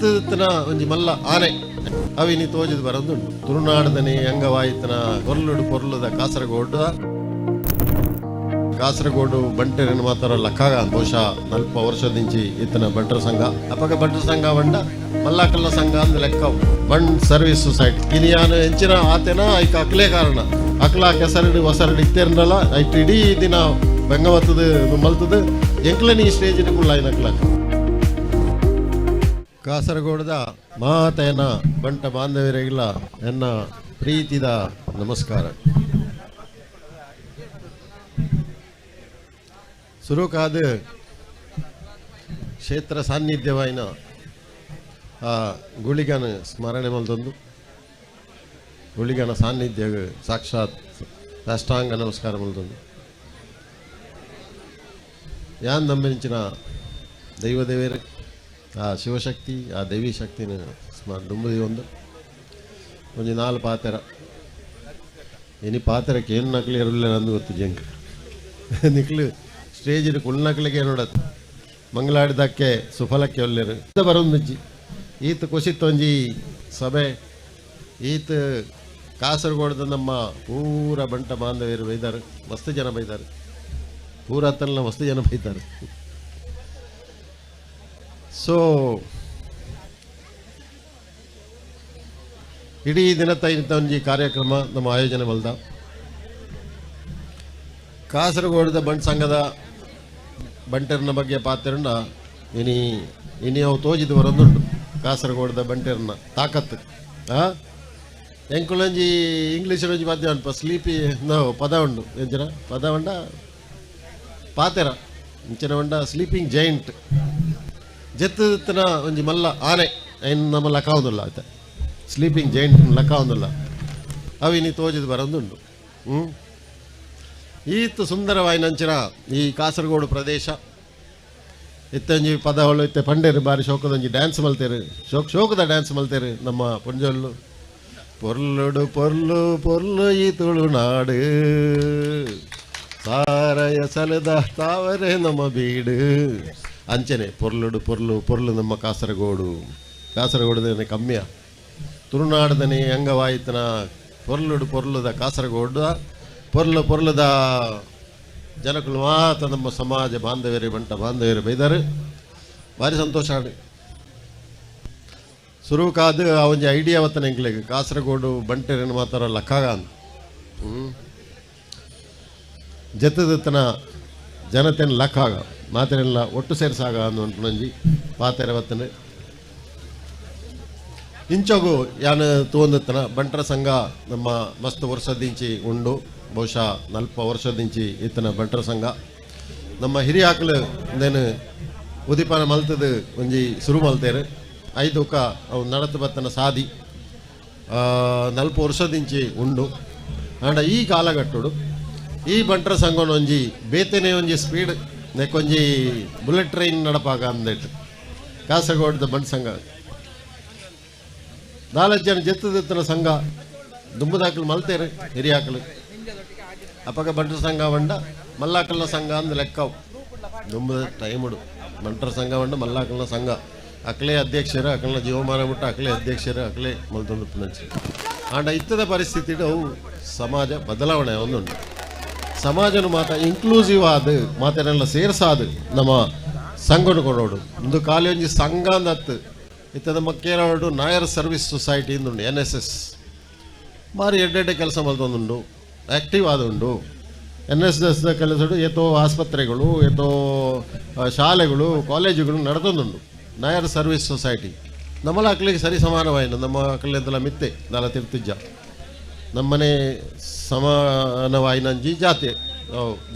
ಜೆತ್ತದತ್ತನ ಒಂಜಿ ಮಲ್ಲ ಆನೆ. ಅವಿನಿ ತೋಜದ ಬರೋದುಂಡು ತುಳುನಾಡದನೆ ಅಂಗವಾಯಿತನ ಕೊರ್ಲುಡು ಕೊರ್ಲುದ ಕಾಸರಗೋಡು. ಕಾಸರಗೋಡು ಬಂಟೆರನ್ನು ಮಾತ್ರ ಲಕ್ಕಾಗ ಬಹುಶಃ ನಲ್ಪ ವರ್ಷದಿಂಚಿ ಇತ್ತನ ಬಂಟರ ಸಂಘ. ಅಪಗ ಬಂಟರ ಸಂಘ ಬಂಡ ಮಲ್ಲಾಕಲ್ಲ ಸಂಘ ಅಂದ ಲೆಕ್ಕ ಬಂಡ್ ಸರ್ವಿಸ್ ಸೊಸೈಟಿ. ಕಿನಿಯಾನ ಹೆಂಚಿನ ಆತೆನ ಐಕ ಅಕ್ಲೇ ಕಾರಣ. ಅಕ್ಲ ಕೆಸರಡು ಹೊಸರಡು ಇತ್ತೇರ್ನಲ್ಲ ಐಟ್ ಇಡೀ ದಿನ ಬೆಂಗವತ್ತದ ಮಲ್ತದ. ಎಂಕ್ಲನಿ ಸ್ಟೇಜ್ ಕುಳ್ಳಾಯಿನ ಅಕ್ಲಾಕ ಕಾಸರಗೋಡದ ಮಾತೆಯನ್ನ ಬಂಟ ಬಾಂಧವರಿಗೆಲ್ಲ ನನ್ನ ಪ್ರೀತಿದ ನಮಸ್ಕಾರ. ಸುರುಕಾದ ಕ್ಷೇತ್ರ ಸಾನ್ನಿಧ್ಯವಾಯಿನ ಆ ಗುಳಿಗನ ಸ್ಮರಣೆ ಮಲ್ದೊಂದು. ಗುಳಿಗನ ಸಾನ್ನಿಧ್ಯ ಸಾಕ್ಷಾತ್ ಸಾಷ್ಟಾಂಗ ನಮಸ್ಕಾರ ಮಲ್ದೊಂದು. ಯಾನ್ ನಂಬಿಂಚಿನ ದೈವದೇವೇರು ಆ ಶಿವಶಕ್ತಿ, ಆ ದೇವಿ ಶಕ್ತಿನ ಸುಮಾರು ದುಂಬುದಿ ಒಂದು. ಒಂಜಿ ನಾಲ್ಕು ಪಾತೆರ. ಎನಿ ಪಾತೆರಕ್ಕೆ ಏನು ನಕಲಿ ಇರಲಿಲ್ಲ ನಂದು ಗೊತ್ತು ಜಂಕ್. ನಿಕ್ಲು ಸ್ಟೇಜಿನ ಕುಳ್ನಕ್ಲಿಗೆ ನೋಡತ್ ಮಂಗಳಾಡಿದಕ್ಕೆ ಸುಫಲಕ್ಕೆ ಒಲ್ಲೆರು ಮಿಜ್ಜಿ. ಈತ ಕುಸಿತ್ತೊಂಜಿ ಸಭೆ. ಈತ ಕಾಸರಗೋಡದ ನಮ್ಮ ಪೂರ ಬಂಟ ಬಾಂಧವ್ಯರು ಬೈದಾರೆ. ಮಸ್ತ್ ಜನ ಬೈದಾರೆ. ಪೂರ ತನ್ನ ಮಸ್ತ್ ಜನ ಬೈತಾರೆ ಸೊ ಇಡೀ ದಿನ ಇಂಥ ಒಂದು ಈ ಕಾರ್ಯಕ್ರಮ ನಮ್ಮ ಆಯೋಜನೆ ಬಲ್ದ ಕಾಸರಗೋಡದ ಬಂಟ್ ಸಂಘದ ಬಂಟೆರ್ನ ಬಗ್ಗೆ ಪಾತ್ರನ ಇನಿ ಇನಿ ಅವು ತೋಜಿದು ಬರೋದುಂಟು. ಕಾಸರಗೋಡದ ಬಂಟೆರ್ನ ತಾಕತ್ತು. ಹಾ ಎಂಕುಳಂಜಿ ಇಂಗ್ಲೀಷ್ ಒಂಜಿ ಪದ್ಯ ಉಂಟು ಸ್ಲೀಪಿ ನಾವು ಪದ ಉಂಡು ಎಂಚಿನ? ಪದ ಉಂಡ ಪಾತೆರ. ಇಂಚಿನ ಉಂಡ ಸ್ಲೀಪಿಂಗ್ ಜೈಂಟ್. ಜೆತ್ತದತ್ತನ ಒಂಜಿ ಮಲ್ಲ ಆನೆ ಐನ್ ನಮ್ಮ ಲಕಾವುದಿಲ್ಲ ಸ್ಲೀಪಿಂಗ್ ಜೈಂಟ್ ಲಕಾವುದಿಲ್ಲ. ಅವಿನಿ ತೋಜಿದ ಬರೋದುಂಡು ಹ್ಞೂ ಈತ ಸುಂದರವಾಯಿನಂಚಿನ ಈ ಕಾಸರಗೋಡು ಪ್ರದೇಶ. ಇತ್ತಂಜಿ ಪದಗಳು ಇತ್ತೆ ಪಂಡೇರು ಬಾರಿ ಶೋಕದೊಂಜಿ ಡ್ಯಾನ್ಸ್ ಮಲ್ತೇರು, ಶೋಕ್, ಶೋಕದ ಡ್ಯಾನ್ಸ್ ಮಲ್ತೇರು ನಮ್ಮ ಪುಂಜೊಲ್ಲು ಪೊರ್ಲುಡು, ಪೊರ್ಲು ಪೊರ್ಲು ಈ ತುಳುನಾಡು ಸಾರಯ ಸಲದ ತಾವರೆ ನಮ್ಮ ಬೀಡು. ಅಂಚನೆ, ಪೊರ್ಲುಡು, ಪೊರ್ಲು ಪೊರ್ಲು ನಮ್ಮ ಕಾಸರಗೋಡು. ಕಾಸರಗೋಡದನೆ ಕಮ್ಮಿಯ ತುಳುನಾಡದನೆ ಅಂಗವಾಯಿತನ ಪೊರ್ಲುಡು ಪೊರ್ಲುದ ಕಾಸರಗೋಡು, ಪೊರ್ಲು ಪೊರ್ಲುದ ಜನಗಳು ಮಾತ್ರ ನಮ್ಮ ಸಮಾಜ ಬಾಂಧವ್ಯರೇ ಬಂಟ ಬಾಂಧವ್ಯರು ಬೈದಾರೆ. ಭಾರಿ ಸಂತೋಷ ಆಡಿ ಸುರುಕಾದ ಕಾದು ಒಂಜಿ ಐಡಿಯಾ ಅವತ್ತನ ಎಂಕ್ಲೆಗ್ ಕಾಸರಗೋಡು ಬಂಟರೇನು ಮಾತಾರ ಲಕ್ಕಾಗ ಅಂತ. ಹ್ಞೂ ಜತ್ತದತ್ತನ ಜನತೆನ ಲಕ್ಕಾಗ. ಮಾತೆರೆಲ್ಲ ಒಟ್ಟು ಸೇರಿಸಾಗ ಅಂದು ಪಾತೆರೆ ಬತ್ತನೆ ಇಂಚೋಗು ಯಾನು ತೋಂದತ್ತನ ಬಂಟರ ಸಂಘ ನಮ್ಮ ಮಸ್ತ್ ವರ್ಷದಿಂಚಿ ಉಂಡು. ಬಹುಶಃ ನಲ್ಪ ವರ್ಷದಿಂಚಿ ಇತ್ತನ ಬಂಟರ ಸಂಘ. ನಮ್ಮ ಹಿರಿಯಾಕಲು ನೇನು ಉದಿಪಾನ ಮಲ್ತದ ಒಂಜಿ ಶುರು ಮಲ್ತೇರು. ಐದುಕ ಅವು ನಡತ ಬತ್ತನ ಸಾದಿ. ನಲ್ಪ ವರ್ಷದಿಂಚಿ ಉಂಡು. ಆಂಡ ಈ ಕಾಲಘಟ್ಟಡು ಈ ಬಂಟರ ಸಂಘನ ಒಂಜಿ ಬೇತೆನೆ ಒಂಜಿ ಸ್ಪೀಡ್ ನೆಕ್ಕೊಂಜಿ ಬುಲೆಟ್ ಟ್ರೈನ್ ನಡಪಾಗ ಅಂದೇಟ್ ಕಾಸರಗೋಡದ ಬಂಡ್ ಸಂಘ. ನಾಲ್ಕು ಜನ ಜೆತ್ತದತ್ತನ ಸಂಘ. ದುಂಬದಾಕಲು ಹಿರಿಯ ಹಿರಿಯಾಕಲು ಅಪ್ಪಗ ಬಂಟರ ಸಂಘ ಬಂಡ ಮಲ್ಲಾಕಲ್ನ ಸಂಘ ಅಂದ ಲೆಕ್ಕ ದುಂಬದ ಟೈಮುಡು ಬಂಟರ ಸಂಘ ಬಂಡ ಮಲ್ಲಾಕಲ್ನ ಸಂಘ. ಅಕ್ಲೇ ಅಧ್ಯಕ್ಷರು, ಅಕಲ್ನ ಜೀವಮಾನ ಬಿಟ್ಟು ಅಕ್ಲೇ ಅಧ್ಯಕ್ಷರು, ಅಕ್ಲೇ ಮಲ್ತೊಂದು ಆಂಡ ಇತ್ತದ ಪರಿಸ್ಥಿತಿ ಅವು ಸಮಾಜ ಬದಲಾವಣೆ ಒಂದುಂಟು. ಸಮಾಜನು ಮಾತ ಇನ್ಕ್ಲೂಸಿವ್ ಆದ ಮಾತನೆಲ್ಲ ಸೇರ್ಸಾದು ನಮ್ಮ ಸಂಘನ ಕೊಡೋಡು ಇಂದು ಕಾಲಿ ಒಂಜಿ ಸಂಘ ಅಂದತ್ತು ಇತ್ತ ನಮ್ಮ ನಾಯರ್ ಸರ್ವಿಸ್ ಸೊಸೈಟಿ ಇಂದುಂಡು ಎನ್ ಎಸ್ ಎಸ್ ಮಾರಿ ಎಡ್ಡೆಡ್ಡೆ ಕೆಲಸ ಮಲ್ತೊಂದುಂಡು ಆ್ಯಕ್ಟಿವ್ ಆದುಂಡು. ಎನ್ ಎಸ್ ಎಸ್ ಕೆಲಸಡು ಎತ್ತೋ ಆಸ್ಪತ್ರೆಗಳು, ಎತ್ತೋ ಶಾಲೆಗಳು, ಕಾಲೇಜುಗಳು ನಡೆದೊಂದುಂಡು. Nair service society. ನಮ್ಮಲ ಅಕ್ಕಲಿಗೆ ಸರಿ ಸಮಾನವಾಯಿನ, ನಮ್ಮ ಅಕ್ಕಲೆಂತಲ ಮಿತ್ತೆ, ನಾಲ ತಿರ್ತಿಜ್ಜ. ನಮ್ಮನೆ ಸಮಾನವಾಯಿನಂಜಿ ಜಾತಿ